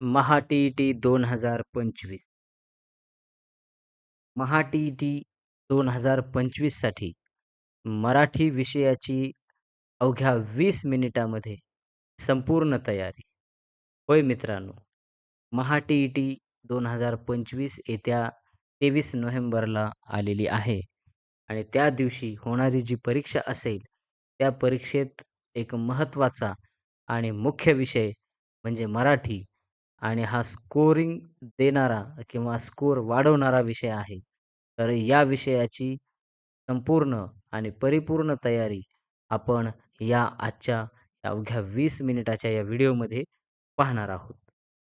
महाटीईटी दोन हजार पंचवीस महाटीईटी दोन हजार पंचवीससाठी मराठी विषयाची अवघ्या वीस मिनिटामध्ये संपूर्ण तयारी. होय मित्रांनो, महाटीईटी दोन हजार पंचवीस येत्या तेवीस नोव्हेंबरला आलेली आहे आणि त्या दिवशी होणारी जी परीक्षा असेल, त्या परीक्षेत एक महत्त्वाचा आणि मुख्य विषय म्हणजे मराठी आणि हा स्कोरिंग देणारा किंवा स्कोर वाढवणारा विषय आहे. तर या विषयाची संपूर्ण आणि परिपूर्ण तयारी आपण या आजच्या अवघ्या वीस मिनिटाच्या या व्हिडिओमध्ये पाहणार आहोत.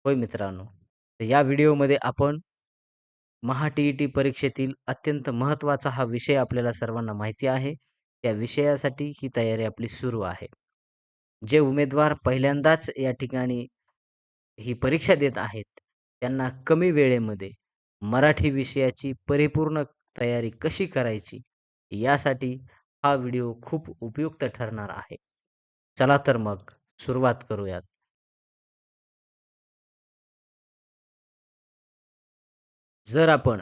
होय मित्रांनो, तर या व्हिडिओमध्ये आपण महा टी-ई-टी परीक्षेतील अत्यंत महत्त्वाचा हा विषय आपल्याला सर्वांना माहिती आहे. त्या विषयासाठी ही तयारी आपली सुरू आहे. जे उमेदवार पहिल्यांदाच या ठिकाणी ही परीक्षा देत आहेत, त्यांना कमी वेळेमध्ये मराठी विषयाची परिपूर्ण तयारी कशी करायची, यासाठी हा व्हिडिओ खूप उपयुक्त ठरणार आहे. चला तर मग सुरुवात करूयात. जर आपण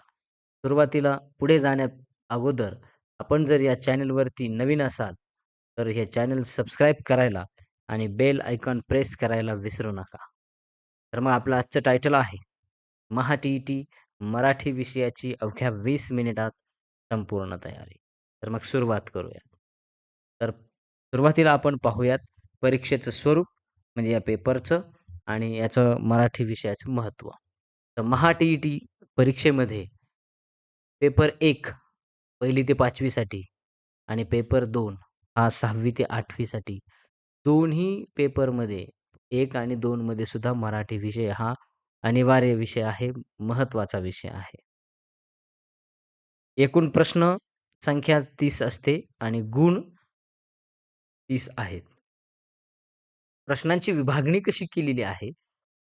सुरुवातीला पुढे जाण्या अगोदर आपण जर या चॅनलवरती नवीन असाल, तर हे चॅनल सबस्क्राईब करायला आणि बेल आयकॉन प्रेस करायला विसरू नका. तर मग आपलं आजचं टायटल आहे, महा टी टी मराठी विषयाची अवघ्या वीस मिनिटात संपूर्ण तयारी. तर मग सुरुवात करूयात. तर सुरुवातीला आपण पाहूयात परीक्षेचं स्वरूप म्हणजे या पेपरचं आणि याचं मराठी विषयाचं महत्त्व. तर महा टी-ई-टी परीक्षेमध्ये पेपर एक पहिली ते पाचवीसाठी आणि पेपर दोन हा सहावी ते आठवीसाठी दोन्ही पेपरमध्ये एक आणि दोनमध्ये सुद्धा मराठी विषय हा अनिवार्य विषय आहे, महत्त्वाचा विषय आहे. एकूण प्रश्न संख्या तीस असते आणि गुण तीस आहेत. प्रश्नांची विभागणी कशी केलेली आहे,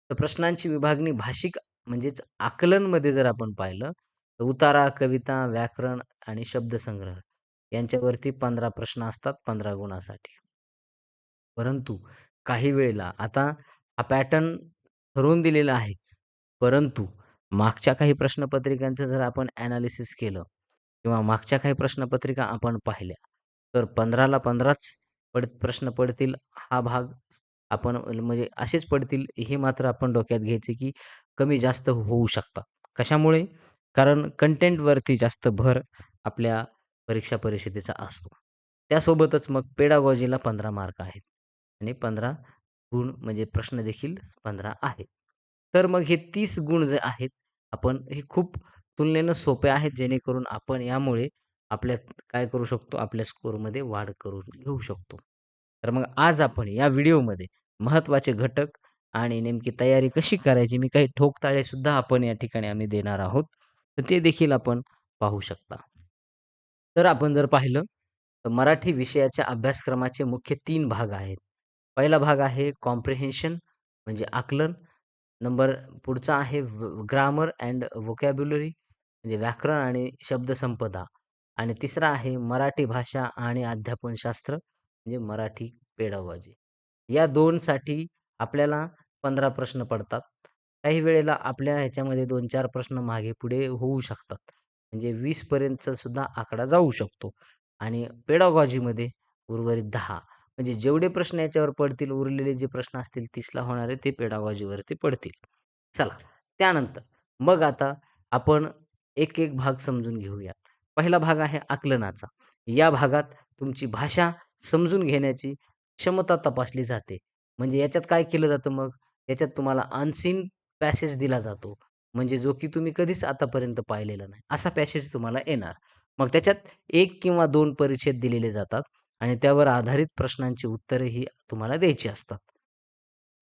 तर प्रश्नांची विभागणी भाषिक म्हणजेच आकलनमध्ये जर आपण पाहिलं, तर उतारा, कविता, व्याकरण आणि शब्दसंग्रह यांच्यावरती पंधरा प्रश्न असतात पंधरा गुणासाठी. परंतु काही वेळेला आता हा पॅटर्न ठरवून दिलेला आहे. परंतु मागच्या काही प्रश्नपत्रिकांचं जर आपण ॲनालिसिस केलं किंवा मागच्या काही प्रश्नपत्रिका आपण पाहिल्या, तर 15ला 15च पड प्रश्न पडतील हा भाग आपण म्हणजे असेच पडतील हे मात्र आपण डोक्यात घ्यायचे, की कमी जास्त होऊ शकतात. कशामुळे? कारण कंटेंटवरती जास्त भर आपल्या परीक्षा परिषदेचा असतो. त्यासोबतच मग पेडागॉजीला 15 मार्क आहेत आणि 15 गुण म्हणजे प्रश्न देखील 15 आहेत. तर मग हे तीस गुण जे आहेत, आपण हे खूप तुलनेनं सोपे आहेत जेणेकरून आपण यामुळे आपल्या काय करू शकतो, आपल्या स्कोरमध्ये वाढ करून घेऊ शकतो. तर मग आज आपण या व्हिडिओमध्ये महत्त्वाचे घटक आणि नेमकी तयारी कशी करायची, मी काही ठोकताळे सुद्धा आपण या ठिकाणी आम्ही देणार आहोत. तर ते देखील आपण पाहू शकता. तर आपण जर पाहिलं, तर मराठी विषयाच्या अभ्यासक्रमाचे मुख्य तीन भाग आहेत. पहिला भाग आहे कॉम्प्रिहेन्शन म्हणजे आकलन. नंबर पुढचा आहे ग्रामर अँड वोकॅब्युलरी म्हणजे व्याकरण आणि शब्दसंपदा आणि तिसरा आहे मराठी भाषा आणि अध्यापनशास्त्र म्हणजे मराठी पेडावाजी या दोनसाठी आपल्याला 15 प्रश्न पडतात. काही वेळेला आपल्या ह्याच्यामध्ये 2-4 प्रश्न मागे-पुढे होऊ शकतात. म्हणजे 20 पर्यंतचा सुद्धा आकडा जाऊ शकतो आणि पेडागॉजीमध्ये उर्वरित दहा म्हणजे जेवढे प्रश्न याच्यावर पडतील, उरलेले जे प्रश्न असतील 30ला होणारे ते पेडागॉजीवरती पडतील. चला त्यानंतर मग आता आपण एक-एक भाग समजून घेऊयात. पहिला भाग आहे आकलनाचा. या भागात तुमची भाषा समजून घेण्याची क्षमता तपासली जाते. म्हणजे याच्यात काय केलं जातं मग, याच्यात तुम्हाला अनसीन पॅसेज दिला जातो. म्हणजे जो की तुम्ही कधीच आतापर्यंत पाहिलेला नाही. असा पॅसेज तुम्हाला येणार. मग त्याच्यात एक किंवा दोन परिच्छेद दिलेले जातात आणि त्यावर आधारित प्रश्नांची उत्तरे ही तुम्हाला द्यायची असतात.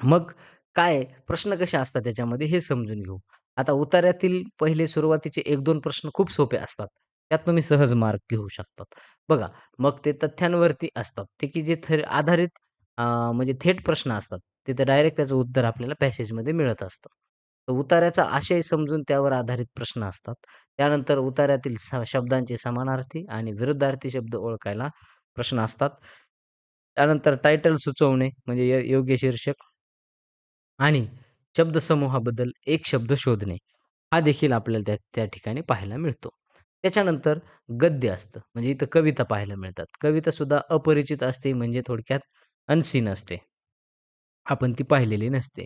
मग काय प्रश्न कसे असतात त्याच्यामध्ये हे समजून घेऊ. आता उतार्यातील पहिले सुरुवातीचे 1-2 प्रश्न खूप सोपे असतात. त्यात तुम्ही सहज मार्क घेऊ शकतात. बघा, मग ते तथ्यांवरती असतात. ते की जे थर आधारित म्हणजे थेट प्रश्न असतात. तिथे डायरेक्ट त्याचं उत्तर आपल्याला पॅसेजमध्ये मिळत असतं. तर उतार्याचा आशय समजून त्यावर आधारित प्रश्न असतात. त्यानंतर उतार्यातील शब्दांचे समानार्थी आणि विरुद्धार्थी शब्द ओळखायला प्रश्न असतात. त्यानंतर टायटल सुचवणे म्हणजे योग्य शीर्षक आणि शब्दसमूहाबद्दल एक शब्द शोधणे हा देखील आपल्याला त्या त्या ठिकाणी पाहायला मिळतो. त्याच्यानंतर गद्य असतं. म्हणजे इथं कविता पाहायला मिळतात. कवितासुद्धा अपरिचित असते म्हणजे थोडक्यात अनसीन असते. आपण ती पाहिलेली नसते.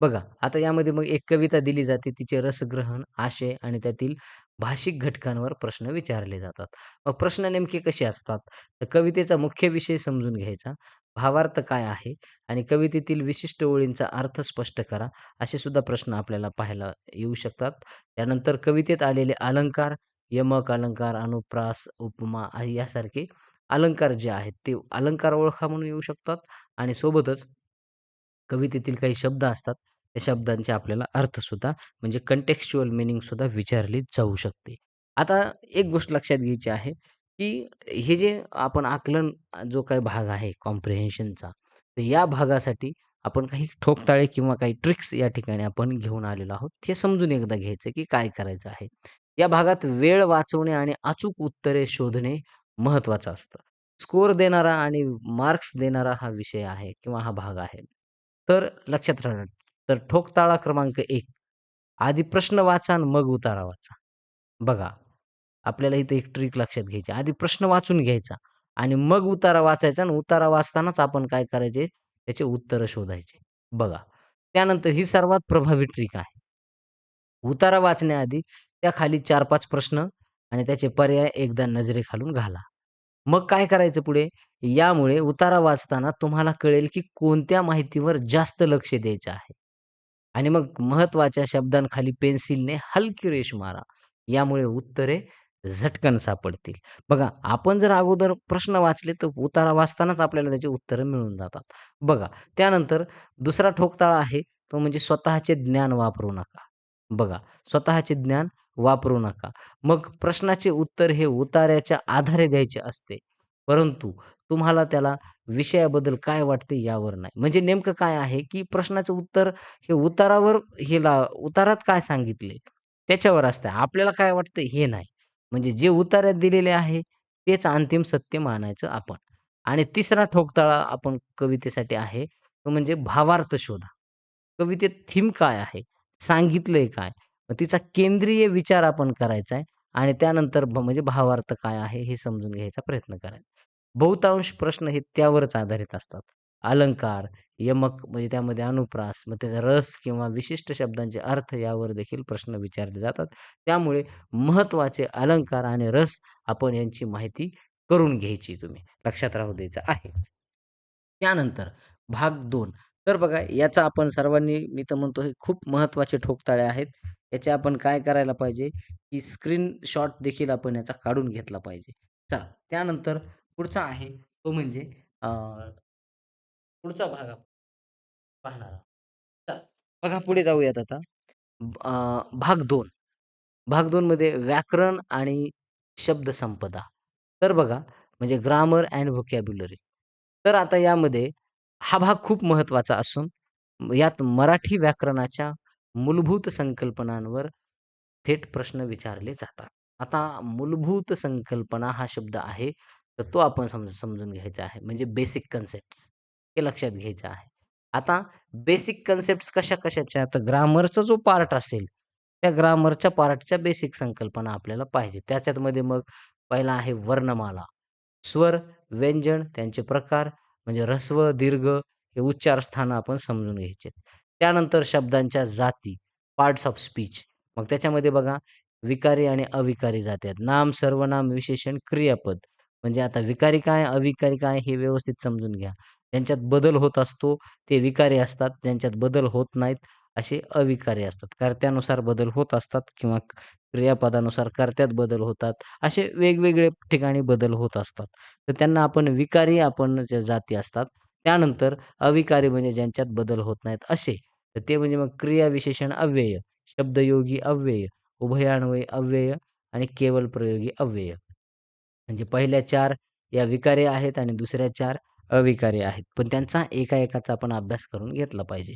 बघा, आता यामध्ये मग एक कविता दिली जाते. तिचे रसग्रहण, आशय आणि त्यातील भाषिक घटकांवर प्रश्न विचारले जातात. मग प्रश्न नेमके कसे असतात? तर कवितेचा मुख्य विषय समजून घ्यायचा, भावार्थ काय आहे आणि कवितेतील विशिष्ट ओळींचा अर्थ स्पष्ट करा. असे सुद्धा प्रश्न आपल्याला पाहायला येऊ शकतात. त्यानंतर कवितेत आलेले अलंकार, यमक, अलंकार, अनुप्रास, उपमा यासारखे अलंकार जे आहेत, ते अलंकार ओळखा म्हणून येऊ शकतात आणि सोबतच कवितेतील काही शब्द असतात, त्या शब्दांचे आपल्याला अर्थसुद्धा म्हणजे कंटेक्स्चुअल मिनिंगसुद्धा विचारली जाऊ शकते. आता एक गोष्ट लक्षात घ्यायची आहे, की हे जे आपण आकलन जो काही भाग आहे कॉम्प्रिहेन्शनचा, तर या भागासाठी आपण काही ठोकताळे किंवा काही ट्रिक्स या ठिकाणी आपण घेऊन आलेलो आहोत. हे समजून एकदा घ्यायचं, की काय करायचं आहे. या भागात वेळ वाचवणे आणि अचूक उत्तरे शोधणे महत्त्वाचं असतं. स्कोर देणारा आणि मार्क्स देणारा हा विषय आहे किंवा हा भाग आहे. तर लक्षात राहणार. तर ठोकताळा क्रमांक एक आधी प्रश्न वाचा आणि मग उतारा वाचा. बघा, आपल्याला इथे एक ट्रिक लक्षात घ्यायची. आधी प्रश्न वाचून घ्यायचा आणि मग उतारा वाचायचा आणि उतारा वाचतानाच आपण काय करायचे, त्याचे उत्तरं शोधायचे. बघा, त्यानंतर ही सर्वात प्रभावी ट्रिक आहे. उतारा वाचण्याआधी त्या खाली 4-5 प्रश्न आणि त्याचे पर्याय एकदा नजरेखालून घाला. मग काय करायचं पुढे? यामुळे उतारा वाचताना तुम्हाला कळेल, की कोणत्या माहितीवर जास्त लक्ष द्यायचं आहे. आणि मग महत्त्वाच्या शब्दांखाली पेन्सिलने हलकी रेष मारा. यामुळे उत्तरे झटकन सापडतील. बघा, आपण जर अगोदर प्रश्न वाचले, तर उतारा वाचतानाच आपल्याला त्याची उत्तरं मिळून जातात. बघा, त्यानंतर दुसरा ठोकताळा आहे, तो म्हणजे स्वतःचे ज्ञान वापरू नका. बघा, स्वतःचे ज्ञान वापरू नका. मग प्रश्नाचे उत्तर हे उताऱ्याच्या आधारे द्यायचे असते. परंतु तुम्हाला त्याला विषयाबद्दल काय वाटते यावर नाही. म्हणजे नेमकं काय आहे, की प्रश्नाचं उत्तर हे उतारावर हे ला उतारात काय सांगितले त्याच्यावर असतं. आपल्याला काय वाटतं हे नाही. म्हणजे जे उतार्यात दिलेले आहे तेच अंतिम सत्य मानायचं आपण. आणि तिसरा ठोकताळा आपण कवितेसाठी आहे, तो म्हणजे भावार्थ शोधा. कवितेत थीम काय आहे? सांगितलंय काय? मग तिचा केंद्रीय विचार आपण करायचा आहे आणि त्यानंतर म्हणजे भावार्थ काय आहे हे समजून घ्यायचा प्रयत्न करायचा. बहुतांश प्रश्न हे त्यावरच आधारित असतात. अलंकार, यमक म्हणजे त्यामध्ये अनुप्रास, मग त्याचा रस किंवा विशिष्ट शब्दांचे अर्थ यावर देखील प्रश्न विचारले जातात. त्यामुळे महत्त्वाचे अलंकार आणि रस आपण यांची माहिती करून घ्यायची तुम्ही. लक्षात राहू द्यायचं आहे. त्यानंतर भाग दोन तर बघा याचा आपण सर्वांनी मी तर म्हणतो हे खूप महत्त्वाचे ठोकताळे आहेत. याचे आपण काय करायला पाहिजे, की स्क्रीनशॉट देखील आपण याचा काढून घेतला पाहिजे. चला त्यानंतर पुढचा आहे तो म्हणजे पुढचा भाग आपण पाहणार आहोत. बघा पुढे जाऊयात आता. भाग दोन भाग दोन मध्ये व्याकरण आणि शब्दसंपदा. तर बघा म्हणजे ग्रामर अँड व्होकॅब्युलरी. तर आता यामध्ये हा भाग खूप महत्त्वाचा असून यात मराठी व्याकरणाच्या मूलभूत संकल्पनांवर थेट प्रश्न विचारले जातात. आता मूलभूत संकल्पना हा शब्द आहे, तर तो आपण समज समजून घ्यायचा आहे. म्हणजे बेसिक कन्सेप्ट्स हे लक्षात घ्यायचं आहे. आता बेसिक कन्सेप्ट्स कशा-कशाच्या? तर ग्रामरचा जो पार्ट असेल, त्या ग्रामरच्या पार्टच्या बेसिक संकल्पना आपल्याला पाहिजे. त्याच्यामध्ये मग पहिला आहे वर्णमाला, स्वर, व्यंजन, त्यांचे प्रकार म्हणजे ह्रस्व दीर्घ हे उच्चार स्थानं आपण समजून घ्यायचे. त्यानंतर शब्दांच्या जाती, पार्ट्स ऑफ स्पीच. मग त्याच्यामध्ये बघा विकारी आणि अविकारी जाती आहेत. नाम, सर्वनाम, विशेषण, क्रियापद. म्हणजे आता विकारी काय, अविकारी काय हे व्यवस्थित समजून घ्या. ज्यांच्यात बदल होत असतो ते विकारी असतात. ज्यांच्यात बदल होत नाहीत असे अविकारी असतात. कर्त्यानुसार बदल होत असतात किंवा क्रियापदानुसार कर्त्यात बदल होतात. असे वेगवेगळे ठिकाणी बदल होत असतात. तर त्यांना आपण विकारी आपण ज्या जाती असतात. त्यानंतर अविकारी म्हणजे ज्यांच्यात बदल होत नाहीत असे. तर ते म्हणजे मग क्रियाविशेषण अव्यय, शब्दयोगी अव्यय, उभयान्वयी अव्यय आणि केवळ प्रयोगी अव्यय. म्हणजे पहिल्या चार या विकारी आहेत आणि दुसऱ्या चार अविकारी आहेत. पण त्यांचा एका एकाचा आपण अभ्यास करून घेतला पाहिजे.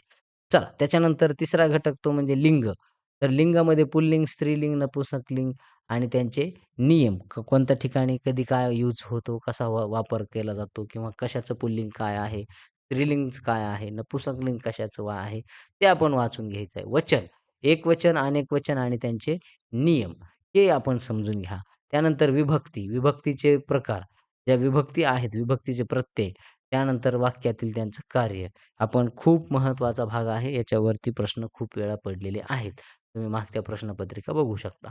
चला त्याच्यानंतर तिसरा घटक तो म्हणजे लिंग. तर लिंगामध्ये पुल्लिंग, स्त्रीलिंग, नपुंसकलिंग आणि त्यांचे नियम. क कोणत्या ठिकाणी कधी काय यूज होतो, कसा वा वापर केला जातो किंवा कशाचं पुल्लिंग काय आहे, स्त्रीलिंग काय आहे, नपुंसकलिंग कशाचं वा आहे, ते आपण वाचून घ्यायचं आहे. वचन, एकवचन, अनेकवचन आणि त्यांचे नियम हे आपण समजून घ्या. त्यानंतर विभक्ती, विभक्तीचे प्रकार, ज्या विभक्ती आहेत, विभक्तीचे प्रत्यय, त्यानंतर वाक्यातील त्यांचं कार्य. आपण खूप महत्त्वाचा भाग आहे. याच्यावरती प्रश्न खूप वेळा पडलेले आहेत. तुम्ही मागच्या प्रश्नपत्रिका बघू शकता.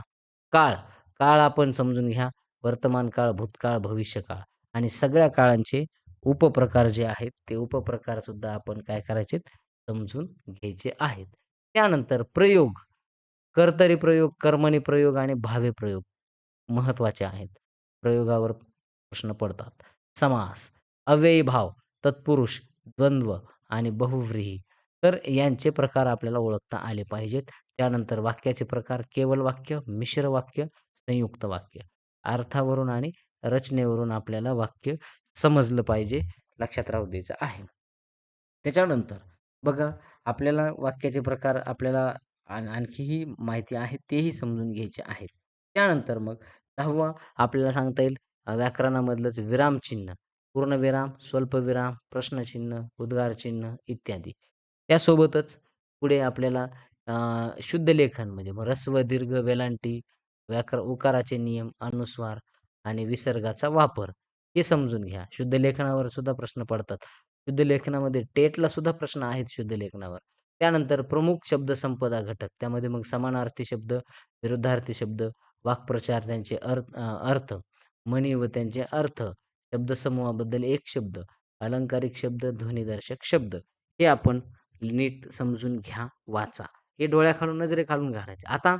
काळ, काळ आपण समजून घ्या. वर्तमान काळ, भूतकाळ, भविष्यकाळ आणि सगळ्या काळांचे उपप्रकार जे आहेत, ते उपप्रकार सुद्धा आपण काय करायचे समजून घ्यायचे आहेत. त्यानंतर प्रयोग, कर्तरी प्रयोग, कर्मणी प्रयोग आणि भावे प्रयोग महत्त्वाचे आहेत. प्रयोगावर प्रश्न पडतात. समास, अव्ययी भाव, तत्पुरुष, द्वंद्व आणि बहुव्रीही. तर यांचे प्रकार आपल्याला ओळखता आले पाहिजेत. त्यानंतर वाक्याचे प्रकार केवळ वाक्य, मिश्र वाक्य, संयुक्त वाक्य. अर्थावरून आणि रचनेवरून आपल्याला वाक्य समजलं पाहिजे, लक्षात राहू द्यायचं आहे. त्याच्यानंतर बघा आपल्याला वाक्याचे प्रकार आपल्याला आणखीही माहिती आहे तेही समजून घ्यायचे आहेत. त्यानंतर मग 10वा आपल्याला सांगता येईल व्याकरणामधलंच विरामचिन्ह, पूर्णविराम, स्वल्पविराम, प्रश्नचिन्ह, उद्गारचिन्ह इत्यादी. त्यासोबतच पुढे आपल्याला शुद्ध लेखन म्हणजे मग ऱ्हस्व, दीर्घ, वेलांटी, व्याकर उकाराचे नियम, अनुस्वार आणि विसर्गाचा वापर हे समजून घ्या. शुद्ध लेखनावर सुद्धा प्रश्न पडतात. शुद्ध लेखनामध्ये टेटला सुद्धा प्रश्न आहेत शुद्ध लेखनावर. त्यानंतर प्रमुख शब्दसंपदा घटक, त्यामध्ये मग समानार्थी शब्द, विरुद्धार्थी शब्द, वाक्प्रचार, त्यांचे अर्थ अर्थ, म्हणी व त्यांचे अर्थ, शब्दसमूहाबद्दल एक शब्द, अलंकारिक शब्द, ध्वनिदर्शक शब्द हे आपण नीट समजून घ्या, वाचा. हे डोळ्याखालून नजरे खालून घालायचे आता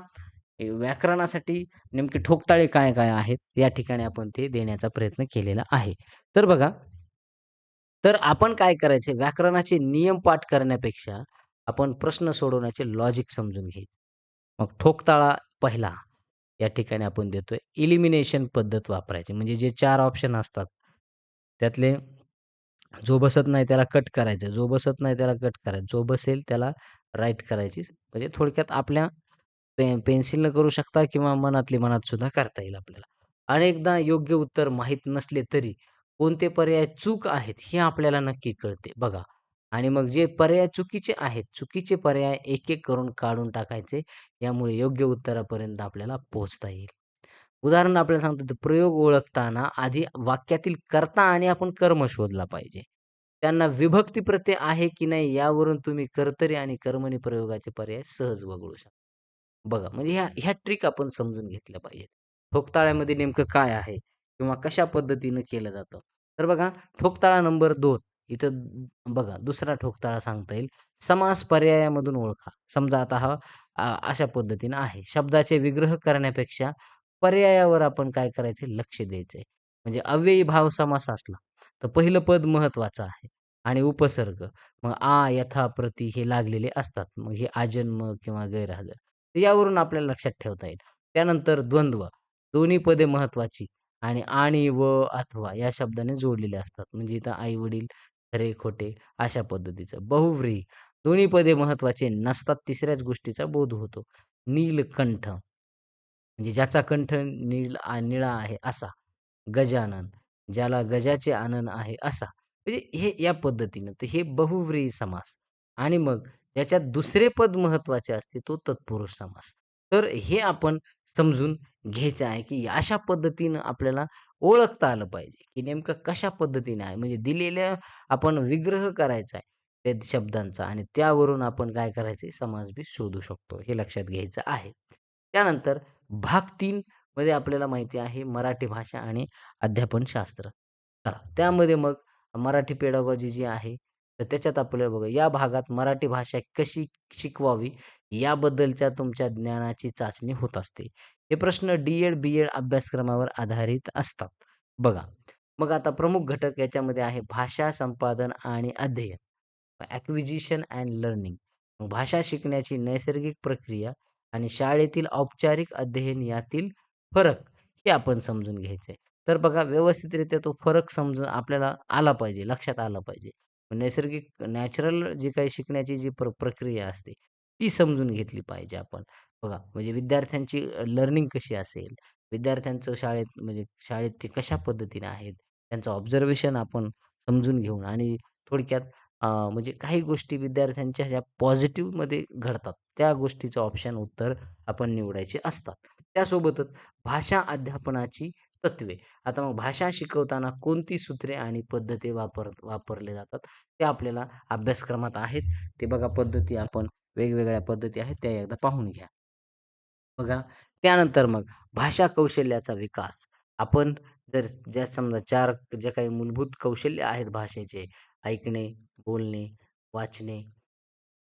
व्याकरणासाठी नेमके ठोकताळे काय काय आहेत, या ठिकाणी आपण ते देण्याचा प्रयत्न केलेला आहे. तर बघा तर आपण काय करायचे व्याकरणाचे नियम पाठ करण्यापेक्षा आपण प्रश्न सोडवण्याचे लॉजिक समजून घ्यायचे. मग ठोकताळा पहिला या ठिकाणी आपण देतोय इलिमिनेशन पद्धत वापरायची. म्हणजे जे चार ऑप्शन असतात त्यातले जो बसत नाही त्याला कट करायचं, जो बसत नाही त्याला कट करायचं, जो बसेल त्याला राईट करायची. म्हणजे थोडक्यात आपल्या पे पेन्सिलनं करू शकता किंवा मनातली मनात सुद्धा करता येईल आपल्याला. अनेकदा योग्य उत्तर माहीत नसले तरी कोणते पर्याय चूक आहेत हे आपल्याला नक्की कळते बघा. आणि मग जे पर्याय चुकीचे आहेत, चुकीचे पर्याय एक-एक करून काढून टाकायचे. यामुळे योग्य उत्तरापर्यंत आपल्याला पोहोचता येईल. उदाहरण आपल्याला सांगतो प्रयोग ओळखताना आधी वाक्यातील कर्ता आणि आपण कर्म शोधला पाहिजे. त्यांना विभक्ती प्रत्यय आहे की नाही यावरून तुम्ही कर्तरी आणि कर्मणी प्रयोगाचे पर्याय सहज वगळू शकता. बघा म्हणजे ह्या ह्या ट्रिक आपण समजून घेतल्या पाहिजेत. ठोकताळ्यामध्ये नेमकं काय आहे किंवा कशा पद्धतीनं केलं जातं. तर बघा ठोकताळा नंबर दोन इथं बघा दुसरा ठोकताळा सांगता येईल. समास पर्यायामधून ओळखा. समजा आता हा अशा पद्धतीनं आहे. शब्दाचे विग्रह करण्यापेक्षा पर्यायावर आपण काय करायचं लक्ष द्यायचंय. म्हणजे अव्ययी भाव समास असला तर पहिलं पद महत्वाचं आहे आणि उपसर्ग मग आ, यथा, प्रती हे लागलेले असतात. मग हे आजन्म किंवा गैरहजर. यावरून आपल्याला लक्षात ठेवता येईल. त्यानंतर द्वंद्व दोन्ही पदे महत्वाची आणि आणि, व, अथवा या शब्दाने जोडलेले असतात. म्हणजे इथं आई-वडील, खरे, खोटे अशा पद्धतीचं. बहुव्री दोन्ही पदे महत्त्वाचे नसतात. तिसऱ्याच गोष्टीचा बोध होतो. नीलकंठ म्हणजे ज्याचा कंठ नील निळा आहे असा. गजानन ज्याला गजाचे आनंद आहे असा. म्हणजे हे या पद्धतीनं. तर हे बहुव्रीही समास आणि मग याच्यात दुसरे पद महत्त्वाचे असते तो तत्पुरुष समास. तर हे आपण समजून घ्यायचं आहे, की अशा पद्धतीनं आपल्याला ओळखता आलं पाहिजे, की नेमकं कशा पद्धतीने आहे. म्हणजे दिलेल्या आपण विग्रह करायचा आहे त्या शब्दांचा आणि त्यावरून आपण काय करायचं समाज बी शोधू शकतो. हे लक्षात घ्यायचं आहे. त्यानंतर भाग तीन मध्ये आपल्याला माहिती आहे मराठी भाषा आणि अध्यापनशास्त्र. त्यामध्ये मग मराठी पेडागॉजी जी आहे तर त्याच्यात आपल्याला बघा या भागात मराठी भाषा कशी शिकवावी याबद्दलच्या तुमच्या ज्ञानाची चाचणी होत असते. हे प्रश्न डी-एड, बी-एड अभ्यासक्रमावर आधारित असतात. बघा. मग आता प्रमुख घटक याच्यामध्ये आहे भाषा संपादन आणि अध्ययन. Acquisition and learning. भाषा शिकण्याची नैसर्गिक प्रक्रिया आणि शाळेतील औपचारिक अध्ययन यातील फरक हे आपण समजून घ्यायचं आहे तर बघा व्यवस्थितरित्या तो फरक समजून आपल्याला आला पाहिजे, लक्षात आला पाहिजे. नैसर्गिक नॅचरल जी काही शिकण्याची जी प्र प्रक्रिया असते, ती समजून घेतली पाहिजे आपण. बघा म्हणजे विद्यार्थ्यांची लर्निंग कशी असेल, विद्यार्थ्यांचं शाळेत म्हणजे शाळेत ते कशा पद्धतीने आहेत, त्यांचं ऑब्झर्वेशन आपण समजून घेऊन आणि थोडक्यात अ, म्हणजे काही गोष्टी विद्यार्थ्यांच्या ज्या पॉझिटिव्हमध्ये घडतात, त्या गोष्टीचं ऑप्शन उत्तर आपण निवडायचे असतात. त्यासोबतच भाषा अध्यापनाची तत्त्वे. आता मग भाषा शिकवताना कोणती सूत्रे आणि पद्धती वापर वापरले जातात, ते आपल्याला अभ्यासक्रमात आहेत. ते बघा पद्धती आपण वेगवेगळ्या पद्धती आहेत त्या एकदा पाहून घ्या. बघा, त्यानंतर मग भाषा कौशल्याचा विकास. आपण जर ज्या समजा चार जे काही मूलभूत कौशल्य आहेत भाषेचे, ऐकणे, बोलणे, वाचणे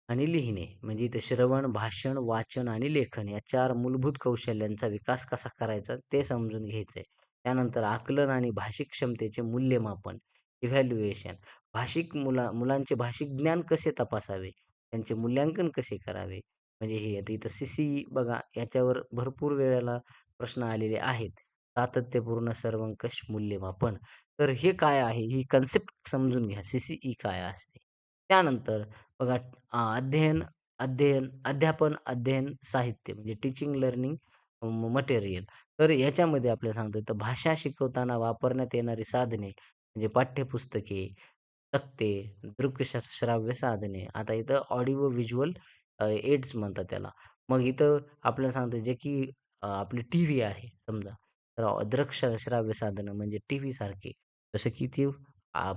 आणि लिहिणे. म्हणजे इथे श्रवण, भाषण, वाचन आणि लेखन या चार मूलभूत कौशल्यांचा विकास कसा करायचा ते समजून घ्यायचंय. त्यानंतर आकलन आणि भाषिक क्षमतेचे मूल्यमापन, इव्हॅल्युएशन. भाषिक मुला मुलांचे भाषिक ज्ञान कसे तपासावे, त्यांचे मूल्यांकन कसे करावे. म्हणजे हे आता इथं सी बघा याच्यावर भरपूर वेळेला प्रश्न आलेले आहेत. सातत्यपूर्ण सर्वंकष मूल्यमापन. तर हे काय आहे? ही कन्सेप्ट समजून घ्या. सी काय असते. त्यानंतर बघा अध्ययन, अध्ययन, अध्यापन, अध्ययन साहित्य म्हणजे टीचिंग लर्निंग मटेरियल. तर याच्यामध्ये आपल्याला सांगतो तर भाषा शिकवताना वापरण्यात येणारी साधने म्हणजे पाठ्यपुस्तके, तक्ते, दृकश्र श्राव्य साधने. आता इथं ऑडिओ व्हिज्युअल एड्स म्हणतात त्याला. मग इथं आपल्याला सांगतं जे की अ, आपली टीव्ही आहे समजा. तर दृक्ष श्राव्य साधनं म्हणजे टीव्ही सारखे. जसं की ते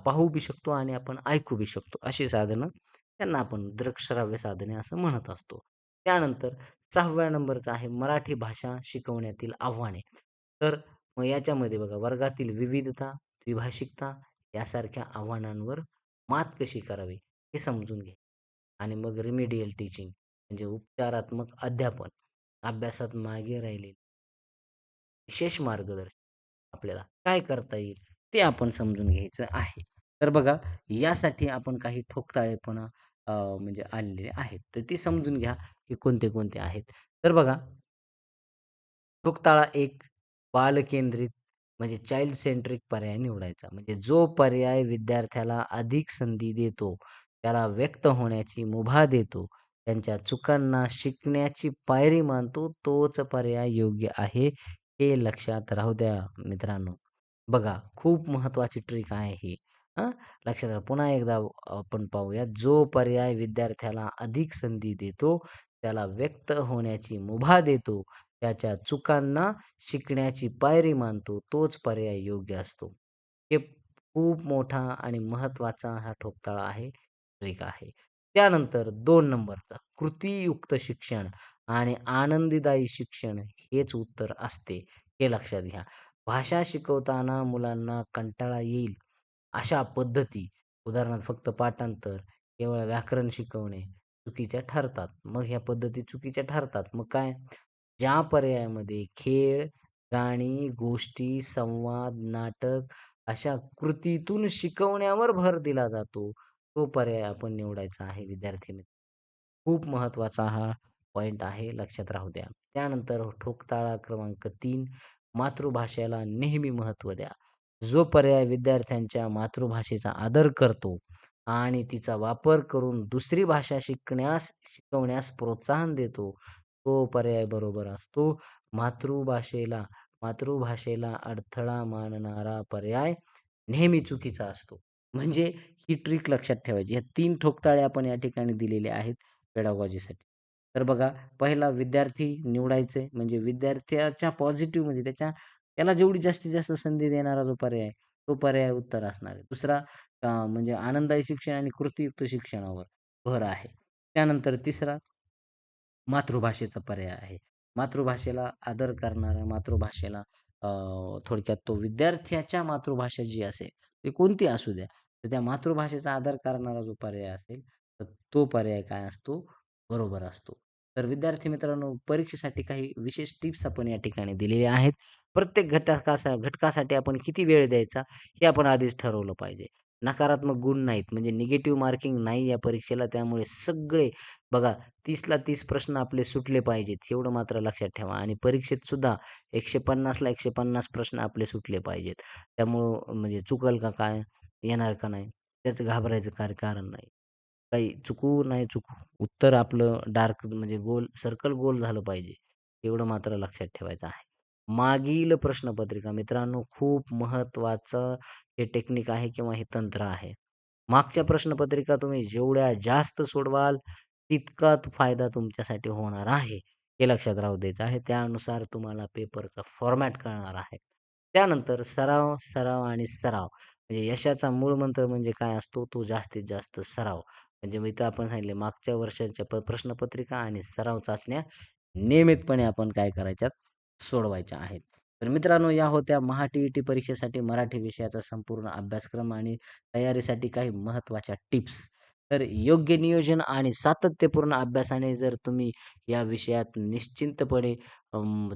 पाहू बी शकतो आणि आपण ऐकू बी शकतो. अशी साधनं त्यांना आपण दृकश्राव्य साधने असं म्हणत असतो. त्यानंतर सहाव्या नंबरचं आहे मराठी भाषा शिकवण्यातील आव्हाने. तर मग याच्यामध्ये बघा वर्गातील विविधता, द्विभाषिकता यासारख्या आव्हानांवर मात कशी करावी हे समजून घ्या. आणि मग रिमेडियल टीचिंग म्हणजे उपचारात्मक अध्यापन. अभ्यासात मागे राहिलेले विशेष मार्गदर्शन आपल्याला काय करता येईल ते आपण समजून घ्यायचं आहे. तर बघा यासाठी आपण काही ठोकताळेपणा म्हणजे आणलेले आहेत. तर ती समजून घ्या की कोणते कोणते आहेत. तर बघा ठोकताळा एक बालकेंद्रित म्हणजे चाइल्ड सेंट्रिक पर्याय निवडायचा. म्हणजे जो पर्याय विद्यार्थ्याला अधिक संधी देतो, त्याला व्यक्त होण्याची मुभा देतो, त्यांच्या चुकांना शिकण्याची पायरी मानतो, तोच पर्याय योग्य आहे. हे लक्षात राहू द्या मित्रांनो. बघा खूप महत्त्वाची ट्रिक आहे ही. हां, लक्षात राहा. पुन्हा एकदा आपण पाहूया. जो पर्याय विद्यार्थ्याला अधिक संधी देतो, त्याला व्यक्त होण्याची मुभा देतो, त्याच्या चुकांना शिकण्याची पायरी मानतो, तोच पर्याय योग्य असतो. हे खूप मोठा आणि महत्त्वाचा हा ठोकताळा आहे, ट्रिक आहे. त्यानंतर दोन नंबरचा कृतीयुक्त शिक्षण आणि आनंदीदायी शिक्षण हेच उत्तर असते, हे लक्षात घ्या. भाषा शिकवताना मुलांना कंटाळा येईल अशा पद्धती, उदाहरणार्थ फक्त पाठांतर, केवळ व्याकरण शिकवणे चुकीच्या ठरतात. मग ह्या पद्धती चुकीच्या ठरतात. मग काय? ज्या पर्यायामध्ये खेळ, गाणी, गोष्टी, संवाद, नाटक अशा कृतीतून शिकवण्यावर भर दिला जातो, तो पर्याय आपण निवडायचा आहे विद्यार्थी मित्र. खूप महत्त्वाचा हा पॉईंट आहे, लक्षात राहू द्या. त्यानंतर ठोकताळा क्रमांक तीन मातृभाषेला नेहमी महत्त्व द्या. जो पर्याय विद्यार्थ्यांच्या मातृभाषेचा आदर करतो आणि तिचा वापर करून दुसरी भाषा शिकण्यास शिकवण्यास प्रोत्साहन देतो, तो पर्याय बरोबर असतो. मातृभाषेला मातृभाषेला अडथळा मानणारा पर्याय नेहमी चुकीचा असतो. म्हणजे ही ट्रिक लक्षात ठेवायची. ह्या तीन ठोकताळे आपण या ठिकाणी दिलेले आहेत पेडागॉजीसाठी. तर बघा पहिला विद्यार्थी निवडायचे म्हणजे विद्यार्थ्याच्या पॉझिटिव्ह म्हणजे त्याच्या त्याला जेवढी जास्तीत जास्त संधी देणारा जो पर्याय तो पर्याय उत्तर असणार आहे. दुसरा म्हणजे आनंददायी शिक्षण आणि कृतीयुक्त शिक्षणावर भर आहे. त्यानंतर तिसरा मातृभाषेचा पर्याय आहे. मातृभाषेला आदर करणारा, मातृभाषेला थोडक्यात तो विद्यार्थ्याच्या मातृभाषा जी असेल, ती कोणती असू द्या, तर त्या मातृभाषेचा आदर करणारा जो पर्याय असेल, तर तो पर्याय काय असतो? बरोबर असतो. तर विद्यार्थी मित्रांनो, परीक्षेसाठी काही विशेष टिप्स आपण या ठिकाणी दिलेल्या आहेत. प्रत्येक घटकासा घटकासाठी आपण किती वेळ द्यायचा, हे आपण आधीच ठरवलं पाहिजे. नकारात्मक गुण नाहीत, म्हणजे निगेटिव्ह मार्किंग नाही या परीक्षेला. त्यामुळे सगळे बघा 30ला 30 प्रश्न आपले सुटले पाहिजेत, एवढं मात्र लक्षात ठेवा. आणि परीक्षेत सुद्धा 150ला 150 प्रश्न आपले सुटले पाहिजेत. त्यामुळं म्हणजे चुकल का काय, येणार का नाही, त्याचं घाबरायचं काय कारण नाही. काही चुकू नाही चुकू, उत्तर आपलं डार्क म्हणजे गोल सर्कल गोल झालं पाहिजे, एवढं मात्र लक्षात ठेवायचं आहे. मागील प्रश्नपत्रिका मित्रांनो खूप महत्त्वाचं हे टेक्निक आहे किंवा हे तंत्र आहे. मागच्या प्रश्नपत्रिका तुम्ही जेवढ्या जास्त सोडवाल तितका फायदा तुमच्यासाठी होणार आहे हे लक्षात राहू द्यायचं आहे. त्यानुसार तुम्हाला पेपरचा फॉर्मॅट कळणार आहे. त्यानंतर सराव सराव आणि सराव. म्हणजे यशाचा मूळ मंत्र म्हणजे काय असतो? तो जास्तीत जास्त सराव. म्हणजे मी तर आपण सांगितले मागच्या वर्षाच्या प प्रश्नपत्रिका आणि सराव चाचण्या नियमितपणे आपण काय करायच्यात? सोडवायच्या आहेत. तर मित्रांनो या होत्या महा टी ई टी परीक्षेसाठी मराठी विषयाचा संपूर्ण अभ्यासक्रम आणि तयारीसाठी काही महत्त्वाच्या टिप्स. तर योग्य नियोजन आणि सातत्यपूर्ण अभ्यासाने जर तुम्ही या विषयात निश्चिंतपणे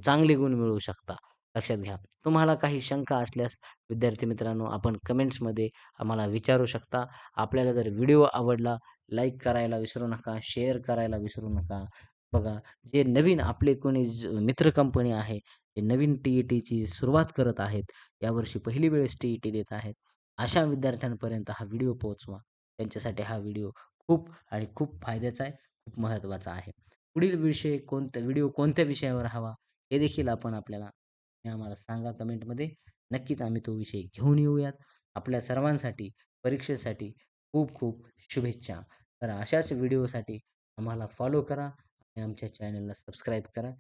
चांगले गुण मिळवू शकता. लक्षात घ्या. तुम्हाला काही शंका असल्यास विद्यार्थी मित्रांनो आपण कमेंट्समध्ये आम्हाला विचारू शकता. आपल्याला जर व्हिडिओ आवडला लाईक करायला विसरू नका शेअर करायला विसरू नका. बघा जे नवीन आपले कोणी मित्र कंपनी आहे जे नवीन टी ई टीची सुरुवात करत आहेत यावर्षी पहिली वेळेस टी ई टी देत आहेत अशा विद्यार्थ्यांपर्यंत हा व्हिडिओ पोहोचवा. त्यांच्यासाठी हा व्हिडिओ खूप आणि खूप फायद्याचा आहे खूप महत्त्वाचा आहे. पुढील विषय कोणत्या व्हिडिओ कोणत्या विषयावर हवा हे देखील आपण आपल्याला आम्हाला सांगा कमेंटमध्ये. नक्कीच आम्ही तो विषय घेऊन येऊयात. आपल्या सर्वांसाठी परीक्षेसाठी खूप खूप शुभेच्छा. तर अशाच व्हिडिओसाठी आम्हाला फॉलो करा. आमच्या चॅनलला सबस्क्राईब करा.